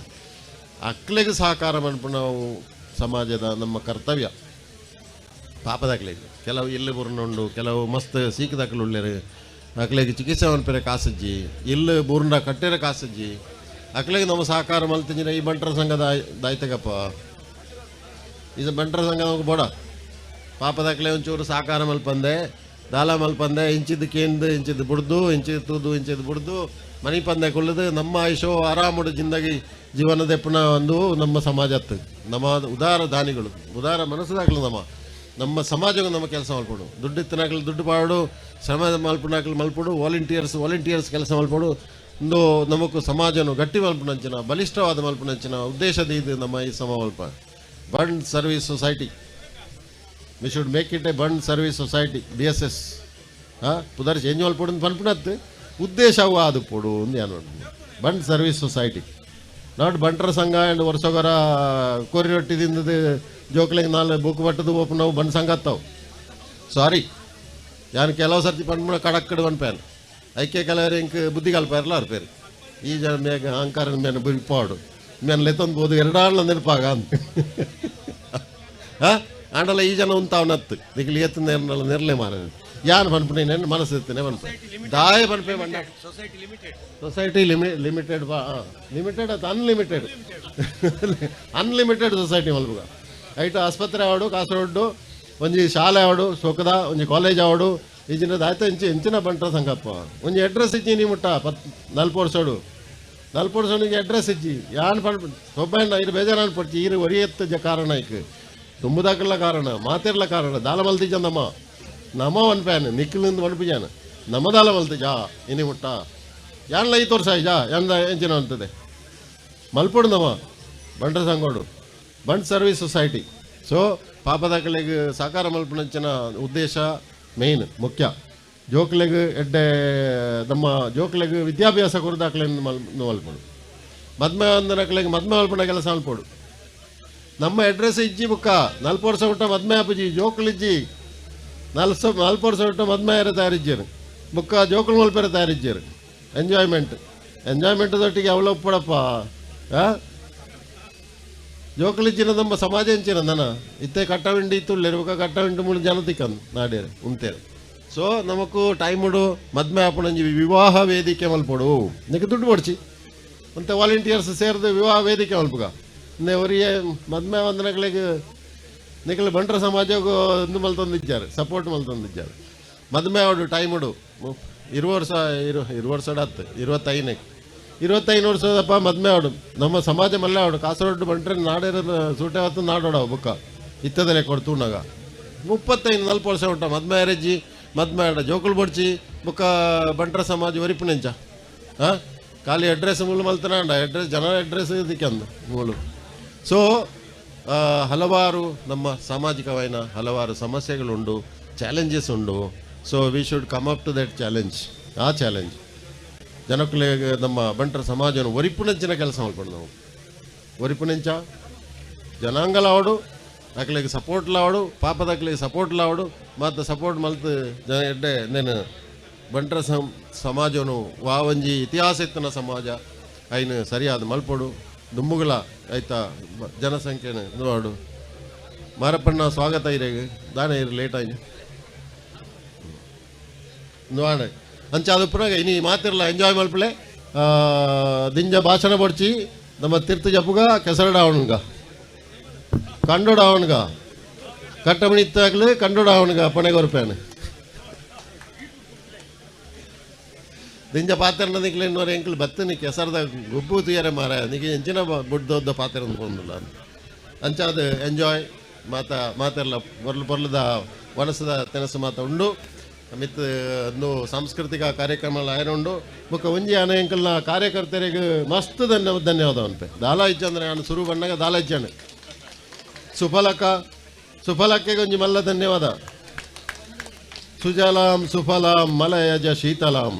ಅಕ್ಲಿಗೆ ಸಹಕಾರ ಮಾಡ್ಬಿಟ್ಟು ನಾವು ಸಮಾಜದ ನಮ್ಮ ಕರ್ತವ್ಯ. ಪಾಪದಾಕ್ಲೆಗ್ ಕೆಲವು ಇಲ್ಲಿ ಬುರ್ನುಂಡು, ಕೆಲವು ಮಸ್ತ್ ಸೀಕದಾಕಲು ಉಳ್ಳೇರು ಅಕ್ಲಿಗೆ ಚಿಕಿತ್ಸೆ ಮನ್ಪೆರೆ ಕಾಸಜ್ಜಿ. ಇಲ್ಲಿ ಬೂರ್ನ ಕಟ್ಟೆರೆ ಕಾಸಜ್ಜಿ. ಅಕ್ಲಿಗೆ ನಮ್ಮ ಸಹಕಾರ ಮಲ್ತಿಂಜಿನ ಈ ಬಂಟರ ಸಂಘದ ದಾಯ್ತಗಪ್ಪ. ಇದು ಬಂಟರ ಸಂಘ ನಮಗೆ ಬೋಡ. ಪಾಪದಾಕ್ಲೆ ಒಂಚೂರು ಸಹಕಾರ ಮಲ್ಪಂದೆ ದಾಲ ಮಲ್ಪಂದೆ ಇಂಚಿದ್ ಕೇಂದು ಇಂಚಿದ್ ಬುಡ್ದು, ಇಂಚಿದ್ದು ತೂದು ಇಂಚಿದ್ ಬುಡ್ದು, ಮನಿ ಪಂದೆ ಕೊಲ್ಲದು, ನಮ್ಮ ಆಯುಷೋ ಆರಾಮುಡು ಜಿಂದಗಿ ಜೀವನದ ಎಪ್ಪನ ಒಂದು ನಮ್ಮ ಸಮಾಜ ನಮ್ಮ ಉದಾರ ದಾನಿಗಳು, ಉದಾರ ಮನಸ್ಸುದಾಗ್ಲು ನಮ್ಮ ನಮ್ಮ ಸಮಾಜಕ್ಕೆ ನಮ್ಮ ಕೆಲಸ ಮಲ್ಪಡು ದುಡ್ಡು ಇತ್ತನಾಗ್ಲಿ ದುಡ್ಡು ಪಾಡು ಶ್ರಮ ಮಲ್ಪನಾಗ್ಲಿ ಮಲ್ಪಡು, ವಾಲಂಟಿಯರ್ಸ್ ವಾಲಂಟಿಯರ್ಸ್ ಕೆಲಸ ಮಲ್ಪಡು ಒಂದು ನಮಗೂ ಸಮಾಜನು ಗಟ್ಟಿ ಮಲ್ಪನಂಚಿನ ಬಲಿಷ್ಠವಾದ ಮಲ್ಪನಂಚಿನ ಉದ್ದೇಶದ ಇದು ನಮ್ಮ ಈ ಸಮ ಮಲ್ಪ Bunt service society. We should make it a Bunt service society B S ಹಾಂ ಪುದರ್ ಚೇಂಜ್ ಮಲ್ಪಡು ಪನ್ಪನತ್ತು ಉದ್ದೇಶ ಅವು ಅದು ಪೊಡು ಅಂದು ಏನು ಬಂಡ್ ಸರ್ವಿಸ್ ಸೊಸೈಟಿ ನಾಟ್ ಬಂಟರ ಸಂಘ ಆ್ಯಂಡ್ ವರ್ಷಗೊರ ಕೋರಿ ರೊಟ್ಟಿದಿಂದ ಜೋಕ್ಲೆಗೆ ನಾಲ್ಕು ಬುಕ್ ಬಟ್ಟದು ಓಪನ್ ನಾವು ಬಂಡ್ ಸಂಘ ಹತ್ತವು ಸಾರಿ ಯಾನ್ ಕೆಲವು ಸರ್ತಿ ಪನ್ಪುಣ ಕಡಕ್ಕಡು ಪನ್ಪೇನು ಐಕೆ ಕೆಲವರು ಇಂಕ್ ಬುದ್ಧಿ ಕಲ್ಪಾರಲ್ಲ ಪೇರು ಈ ಜನ ಮೇಗ ಅಹಂಕಾರ ಮೇನ ಬಿಲ್ಪಾಡು ಮೇನ್ ಲೆತ್ತೊಂದು ಬೋದು ಎರಡಾಳ ನೆನಪಾಗ ಅಂತ ಹಾಂ ಆಂಡಲ ಈ ಜನ ಉಂತಾವನತ್ತು ನಿಖಿಲ್ ಎತ್ತು ನೆರ್ನಲ್ಲ ನೆರ್ಲೆ ಮಾರೆ ಯಾನ್ ಪನ್ಪುಣ ನೆನ್ನೆ ಮನಸ್ಸು ಇರ್ತೇನೆ ಪನ್ಪೆ ದಾಯ ಪನ್ಪೆ ಬಂಡ ಸೊಸೈಟಿ ಲಿಮಿಟೆಡ್ ಸೊಸೈಟಿ ಲಿಮಿ ಲಿಮಿಟೆಡ್ ಬಾ ಲಿಮಿಟೆಡ್ ಅದು ಅನ್ಲಿಮಿಟೆಡ್ ಅನ್ಲಿಮಿಟೆಡ್ ಸೊಸೈಟಿ ಮಲ್ಬುಗ ಐಟ ಆಸ್ಪತ್ರೆ ಆವಡು ಕಾಸರೊಡ್ಡು ಒಂಜಿ ಶಾಲೆ ಆವಡು ಸೊಕದ ಒಂಜಿ ಕಾಲೇಜ್ ಆವಡು ಈಜಿನದ ಆಯ್ತು ಇಂಚಿ ಇಂಚಿನ ಬಂಟ್ರ ಸಂಗಪ್ಪ. ಒಂಜಿ ಅಡ್ರೆಸ್ ಇಜ್ಜಿ ನೀ ಮುಟ್ಟ ಪತ್ ನಲ್ಪೋಡ್ಸೋಡು ನಲ್ಪೋಡ್ಸೋನಿಗೆ ಅಡ್ರೆಸ್ ಇಜ್ಜಿ. ಯಾನ್ ಪಣ್ ಒಬ್ಬಣ್ಣ ಇದು ಬೇಜಾರು ಅನ್ಪಡ್ತಿ ಇರು ಒರಿಯತ್ತ ಜ ತುಂಬುದಾಕಲ್ಲ ಕಾರಣ ಮಾತಿರ್ಲ ಕಾರಣ ದಾಲ ಮಲ್ತಿಜಂದಮ್ಮ ನಮ ಅನ್ಪ್ಯಾನ್ ನಿಕ್ಕಲಿಂದ ಮನ್ಪಿಜಾನ ನಮ್ಮ ದಾಲ ಮಲ್ತಿಜಾ ಇನಿ ಮುಟ್ಟ ಯಾನ್ ಲೈ ತೋರ್ಸಾಯ್ ಜಾ ಎಂದ ಎಂಚಿನ ಅಂತದೆ ಮಲ್ಪುಡ್ದಮ್ಮ ಬಂಡ್ರ ಸಂಗೋಡು ಬಂಡ್ ಸರ್ವಿಸ್ ಸೊಸೈಟಿ ಸೊ ಪಾಪದಾಕಲೆಗ್ ಸಾಕಾರ ಮಲ್ಪನಂಚಿನ ಉದ್ದೇಶ ಮೇನ್ ಮುಖ್ಯ ಜೋಕ್ಲೆಗ್ ಎಡ್ಡೆ ನಮ್ಮ ಜೋಕ್ಲೆಗ್ ವಿದ್ಯಾಭ್ಯಾಸ ಕೊರದಾಕಲೆ ಮಲ್ ಮಲ್ಪಡು ಮದ್ಮೆ ಒಂದನಕ್ಲೆಗ್ ಮದ್ಮೆ ಮಲ್ಪಣ ಕೆಲಸ ಮಲ್ಪಡು ನಮ್ಮ ಅಡ್ರೆಸ್ ಇಜ್ಜಿ ಬುಕ್ಕ ನಲ್ಪು ವರ್ಷ ಬಿಟ್ಟ ಮದ್ಮೆ ಆಪುಜಿ ಜೋಕ್ಲಿಜ್ಜಿ ನಲ್ಸ ನಲ್ಪು ವರ್ಷ ಬಿಟ್ಟ ಮದ್ಮೆ ಯಾರು ತಯಾರಿಜ್ಜರು ಬುಕ್ಕ ಜೋಕುಲ್ ಮಲ್ಪೆರೆ ತಯಾರಿಜ್ಜರು ಎಂಜಾಯ್ಮೆಂಟ್ ಎಂಜಾಯ್ಮೆಂಟ್ದೊಟ್ಟಿಗೆ ಅವಲಪ್ಪಡಪ್ಪ ಆ ಜೋಕುಲಿಜ್ಜಿನ ನಮ್ಮ ಸಮಾಜ ಎಂಚಿನ ನನ ಇತ್ತೆ ಕಟ್ಟವಿಂಡಿ ತುಳ್ಳೆರು ಬುಕ್ಕ ಕಟ್ಟವಿಂಡಿ ಮೂಳು ಜನ ತಿಕ್ಕಂದು ನಾಡೇರು ಉಂತೇರು ಸೊ ನಮಕು ಟೈಮುಡು ಮದ್ಮೆ ಆಪಣಂಜಿ ವಿವಾಹ ವೇದಿಕೆ ಮಲ್ಪಡು ನಿಕ್ಕೆ ದುಡ್ಡು ಕೊಡ್ಚಿ ಮತ್ತೆ ವಾಲಂಟಿಯರ್ಸ್ ಸೇರಿದು ವಿವಾಹ ವೇದಿಕೆ ಮಲ್ಪುಗ ಇಂದೆ ಅವರಿಗೆ ಮದ್ಮೆ ವಂದನೆಗಳಿಗೆ ನಿಖಿಲ್ ಬಂಟ್ರ ಸಮಾಜಕ್ಕೂ ಇದು ಮಲ್ತೊಂದಿದ್ದಾರೆ ಸಪೋರ್ಟ್ ಮಲ್ತೊಂದಿದ್ದಾರೆ ಮದ್ಮೆ ಅವಡು ಟೈಮ್ ಉಡು. ಇರುವ ಇರು ವರ್ಷ, ಇರು, ಇರುವ ವರ್ಷ ಹತ್ತು ಇರುವತ್ತೈನಕ್ಕೆ ಇರುವತ್ತೈದು ವರ್ಷದಪ್ಪ ಮದ್ಮೆ ಅವಡು ನಮ್ಮ ಸಮಾಜ ಮಲ್ಲ ಅವಡು ಕಾಸರೊಡ್ಡು ಬಂಟ್ರೆ ನಾಡಿರೋ ಸೂಟೆ ಹೊತ್ತು ನಾಡೋಡ ಬುಕ್ಕ. ಇತ್ತದಲ್ಲೇ ಕೊಡ್ತೂನಾಗ ಮುಪ್ಪತ್ತೈದು ನಲ್ಪು ವರ್ಷ ಉಂಟ. ಮದ್ಮೆ ಅರೆಜ್ಜಿ ಮದ್ಮೆ ಆಡ ಜೋಕುಲ್ ಬಡ್ಚಿ, ಬುಕ್ಕ ಬಂಟ್ರ ಸಮಾಜ ಒರಿಪುನೆಂಚ ಹಾಂ ಖಾಲಿ ಅಡ್ರೆಸ್ ಮೂಲ ಮಲ್ತನಾಂಡ. ಅಡ್ರೆಸ್ ಜನರ ಅಡ್ರೆಸ್ ಇದಕ್ಕೆ ಅಂದ ಮೂಲು. ಸೊ ಆ, ಹಲವಾರು ನಮ್ಮ ಸಾಮಾಜಿಕమైన ಹಲವಾರು ಸಮಸ್ಯೆಗಳುಂಡು ಚಾಲೆಂಜಸ್ ಉಂಡು so we should come up to that challenge ಆ ಚಾಲೆಂಜ್ ಜನಕ್ಕಳಿಗೆ ನಮ್ಮ ಬಂಟರ ಸಮಾಜವನ್ನು ಒರಿಪುನೆಂಚಿನ ಕೆಲಸ ಮಾಡ್ಕೊಂಡು ನಾವು ಒರಿಪುನೆಂಚ ಜನಾಂಗಲಾವಡು ಅಕ್ಲಿಗೆ ಸಪೋರ್ಟ್ ಲಾವಡು ಪಾಪದಕ್ಲಿಗೆ ಸಪೋರ್ಟ್ ಲಾವಡು ಮತ್ತು ಸಪೋರ್ಟ್ ಮಲ್ತು ಜನ ಎಡ್ಡೆ ನೆನು ಬಂಟರ ಸಂ ಸಮಾಜನು ವಾವಂಜಿ ಇತಿಹಾಸ ಇತ್ತನ ಸಮಾಜ ಐನು ಸರಿಯಾದ ಮಲ್ಪಡು ದುಮ್ಮುಗಳ ಆಯ್ತಾ ಬ- ಜನಸಂಖ್ಯೆನ ನೋಡು. ಮಾರಪ್ಪಣ್ಣ ಸ್ವಾಗತ ಇರೇಗ ದಾನೆ ಇರು ಲೇಟ್ ಆಯ್ತು. ನೋಡ ಅಂಚ ಅದು ಪುನಃ ಇನಿ ಮಾತಿರಲ್ಲ ಎಂಜಾಯ್ ಮಲ್ಪಲೆ ಆ, ದಿಂಜ ಭಾಷಣ ಪಡ್ಚಿ ನಮ್ಮ ತೀರ್ಥ ಜಪ್ಪುಗ ಕೆಸರಡ ಅವನ್ಗ ಕಂಡೋಡ ಅವನ್ಗ ಕಟ್ಟಮಣಿತ್ತಾಗ್ಲು ಕಂಡೋಡ ಅವನ್ಗ ಪಣೆಗೊರ್ಪೇನು ನಿಂಜ ಪಾತ್ರ ನಿಕ್ಲೆ ಎಂಕಲ್ ಎಂಕ್ಲು ಬತ್ತನಿ ಹೆಸರ್ದ ಗುಬ್ಬು ತೀಯರೆ ಮಾರ. ನಿಗೆ ಎಂಚಿನ ಬುಡ್ದೋದ್ದ ಪಾತ್ರ ಅಂದ್ಕೊಂಡಿಲ್ಲ ಅಂಚಾದ ಎಂಜಾಯ್ ಮಾತ ಮಾತೆಲ್ಲ ಬರ್ಲು ಬರ್ಲದ ವನಸದ ತೆನಸು ಮಾತ ಉಂಡು. ಮಿತ್ ಅಂದು ಸಾಂಸ್ಕೃತಿಕ ಕಾರ್ಯಕ್ರಮ ಆಯ್ನುಂಡು ಬೊಕ ಒಂಜಿ ಆನೆ ಎಂಕಲ್ನ ಕಾರ್ಯಕರ್ತರಿಗೆ ಮಸ್ತ್ ಧನ್ಯ ಧನ್ಯವಾದ ಅನ್ಪೆ ದಾಲ ಇಚ್ಚಂದ್ರೆ ನಾನು ಶುರು ಬಣ್ಣಗ ದಾಲ ಇಚ್ಚಾನೆ ಸುಫಲಕ ಸುಫಲಕ್ಕೆ ಒಂಜಿ ಮಲ್ಲ ಧನ್ಯವಾದ. ಸುಜಲಾಂ ಸುಫಲಾಂ ಮಲಯಜ ಶೀತಲಾಂ.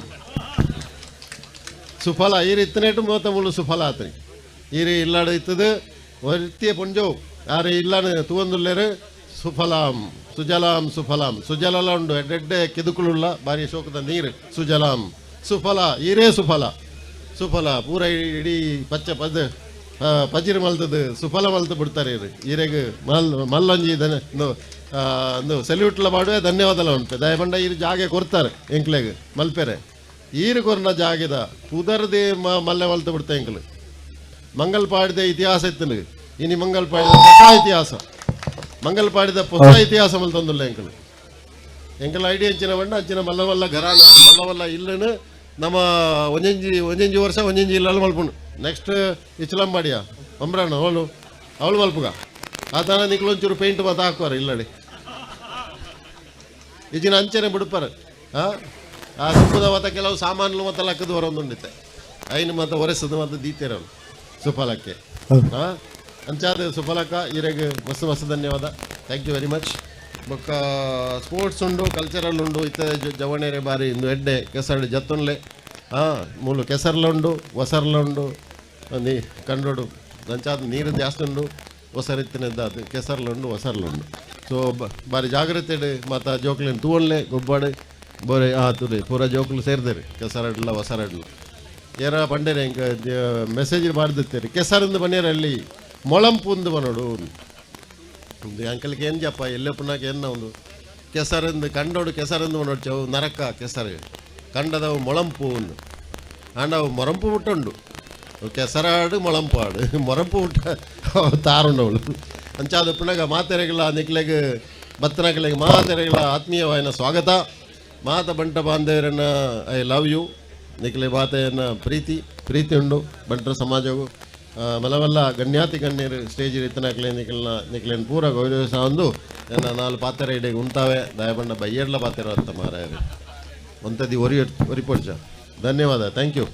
ಸುಫಲ ಇತ್ತನೇಟು ಮೂವತ್ತ ಮೂಳು ಸುಫಲ ಆತ್ರಿ. ಈರು ಇಲ್ಲಾಡು ಇತ್ತದು ಒರ್ತಿಯ ಪುಂಜೋ ಯಾರು ಇಲ್ಲಾನು ತೂವೊಂದುಲ್ಲೇರು ಸುಫಲಾಂ, ಸುಜಲಾಂ, ಸುಫಲಾಂ. ಸುಜಲಲ ಉಂಡು, ಎಡ್ಡೆಡ್ಡೆ ಕಿದುಕುಳುಳ್ಳ ಬಾರಿ ಶೋಕದ ನೀರು, ಸುಜಲಾಂ. ಸುಫಲ ಈರೇ ಸುಫಲ. ಸುಫಲ, ಪೂರ ಇಡೀ ಪಚ್ಚ ಪದ ಪಜಿರು ಮಲ್ತದು, ಸುಫಲ ಮಲ್ತು ಬಿಡ್ತಾರೆ ಇರು ಈರೆಗೆ ಮಲ್, ಮಲ್ಲೊಂಜಿ ಧನ ಒಂದು ಸೆಲ್ಯೂಟ್ಲ ಮಾಡುವೆ, ಧನ್ಯವಾದಲ ಉಂಟು. ದಯಮಂಡ ಈ ಜಾಗೆ ಕೊಡ್ತಾರೆ ಎಂಕ್ಲೆಗ್, ಮಲ್ಪೆರೆ. ಈರು ಕೊರನ ಜಾಗೆದ ಪುದರ್ದೆ ಮ ಮಲ್ಲೆ ಮಲ್ತು ಬಿಡ್ತೆ ಎಂಕ್ಲು ಮಂಗಲ್ ಪಾಡಿದ ಇತಿಹಾಸ ಇತ್ತು ಇನಿ ಮಂಗಲ್ ಪಾಡಿದ ಹೊಸ ಇತಿಹಾಸ. ಮಂಗಲ್ ಪಾಡಿದ ಹೊಸ ಇತಿಹಾಸ ಮಲ್ತೊಂದುಲ್ಲ ಎಂಕಲು ಎಂಕಲ್ ಐಡಿಯಾ ಅಂಚಿನ ಬಂಡ ಅಂಚಿನ ಮಲ್ಲ ಮಲ್ಲ ಗರಾನ ಮಲ್ಲವಲ್ಲ ಮಲ್ಲ ಇಲ್ಲನು ನಮ್ಮ ಒಂಜಂಜಿ ಒಂಜಂಜಿ ವರ್ಷ ಒಂಜಂಜಿ ಇಲ್ಲಲ್ಲಿ ಮಲ್ಪುಂಡು. ನೆಕ್ಸ್ಟ್ ಇಚ್ಲಂಬಾಡಿಯ ಅಂಬ್ರಾಣ ಅವಳು ಅವಳು ಮಲ್ಪುಗ. ಆತನ ನಿಕ್ಲೊಂಚೂರು ಪೇಂಟ್ ಮಾತ ಹಾಕುವಾರ ಇಲ್ಲಡಿ. ಈಜಿನ ಅಂಚನೆ ಬಿಡುಪಾರ. ಆ? ಆ ದುಬ್ಬದ ಮತ್ತ ಕೆಲವು ಸಾಮಾನು ಮತ್ತೆ ಲಕ್ಕದ ಹೊರೊಂದುಂಡಿತ್ತೆ ಐನು ಮತ್ತೆ ಒರೆಸದು ಮತ್ತೆ ದೀತಿರವು ಸುಫಲಕ್ಕೆ. ಆ? ಅಂಚಾದ ಸುಫಲಕ ಇರೆಗ್ ಮಸ್ತ್ ಮಸ್ತ್ ಧನ್ಯವಾದ. ಥ್ಯಾಂಕ್ ಯು ವೆರಿ ಮಚ್ ಬೊಕ್ಕ ಸ್ಪೋರ್ಟ್ಸ್ ಉಂಡು ಕಲ್ಚರಲ್ ಉಂಡು, ಇತ್ತ ಜವಣೆರೆ ಬಾರಿ ಇಂದು ಎಡ್ಡೆ, ಕೆಸರಡು ಜತ್ತುನ್ಲೆ. ಹಾಂ ಮೂಲು ಕೆಸರ್ಲ ಉಂಡು ಒಸರ್ಲ ಉಂಡು ನೀ ಕಂಡೋಡು, ಅಂಚಾದ ನೀರು ಜಾಸ್ತಿ ಉಂಡು ಹೊಸರಿತ್ತಿನದ್ದು ಅದು ಕೆಸರ್ಲುಂಡು ಉಂಡು ಹೊಸರ್ಲು ಉಂಡು ಸೊ ಬಾರಿ ಜಾಗ್ರತೆ ಮಾತ ಜೋಕ್ಲಿನ ತೂವನ್ಲೆ ಗೊಬ್ಬಾಡು. ಬೋರೆ, ಆ, ತುರಿ, ಪೂರ ಜೋಕ್ಲು ಸೇರ್ದೇರಿ, ಕೆಸರಡ್ಲ ಒಸರಡ್ಲ ಏರ ಪಂಡೇರೆ ಇಂಕ ಮೆಸೇಜ್ ಮಾಡ್ದಿತ್ತೇರಿ, ಕೆಸರಿಂದ ಬನ್ನೇರಲ್ಲಿ ಮೊಳಂಪುಂದು ಬನೋಡು ಒಂದು ಅಂಕಲ್ಗೆ ಏನು ಜಪ್ಪ, ಎಲ್ಲೇ ಪುನಃ ಏನು ಒಂದು ಕೆಸರಿಂದ, ಕಂಡೋಡು ಕೆಸರಿಂದ ಬನೋಡು ಚೌ ನರಕ ಕೆಸರು. ಕಂಡದವು ಮೊಳಂಪು ಉಂಡು ಆಂಡವು ಮೊರಂಪು ಮುಟ್ಟುಂಡು ಕೆಸರಾಡು, ಮೊಳಂಪು ಆಡು. ಮೊರಂಪು ಮುಟ್ಟ ತಾರುಂಡವಳು ಅಂಚಾದ ಪುನಗ ಮಾತೆರೆಗಳ ನಿಕ್ಲೆಗೆ ಬತ್ತನಗಳಿಗೆ ಮಾತೆರೆಗಳ ಆತ್ಮೀಯವಾಯಿನ ಸ್ವಾಗತ. ಮಾತ ಬಂಟ ಬಾಂಧವರನ್ನ ಐ ಲವ್ ಯು ನಿಕ್ಲೆ ಮಾತೆಯನ್ನ ಪ್ರೀತಿ ಪ್ರೀತಿ ಉಂಡು ಬಂಟರ ಸಮಾಜವು. ಮಲವಲ್ಲ ಗಣ್ಯಾತಿ ಗಣ್ಯರು ಸ್ಟೇಜ್ ಇತ್ತನಕ್ಲೆ ನಿಖಲ್ನ ನಿಕ್ಲೇನ್ ಪೂರ ಗೌರವ ಒಂದು. ನನ್ನ ನಾಲ್ಕು ಪಾತ್ರ ಇಡೆಗೆ ಉಂಟಾವೆ ದಯಬಣ್ಣ ಬೈಯಡ್ಲ ಪಾತ್ರೆ ಅಂತ ಮಾರಾಯರು. ಒಂತದಿ ಒರಿ ಒರಿಪೊಡ್ಜ ಧನ್ಯವಾದ. Thank you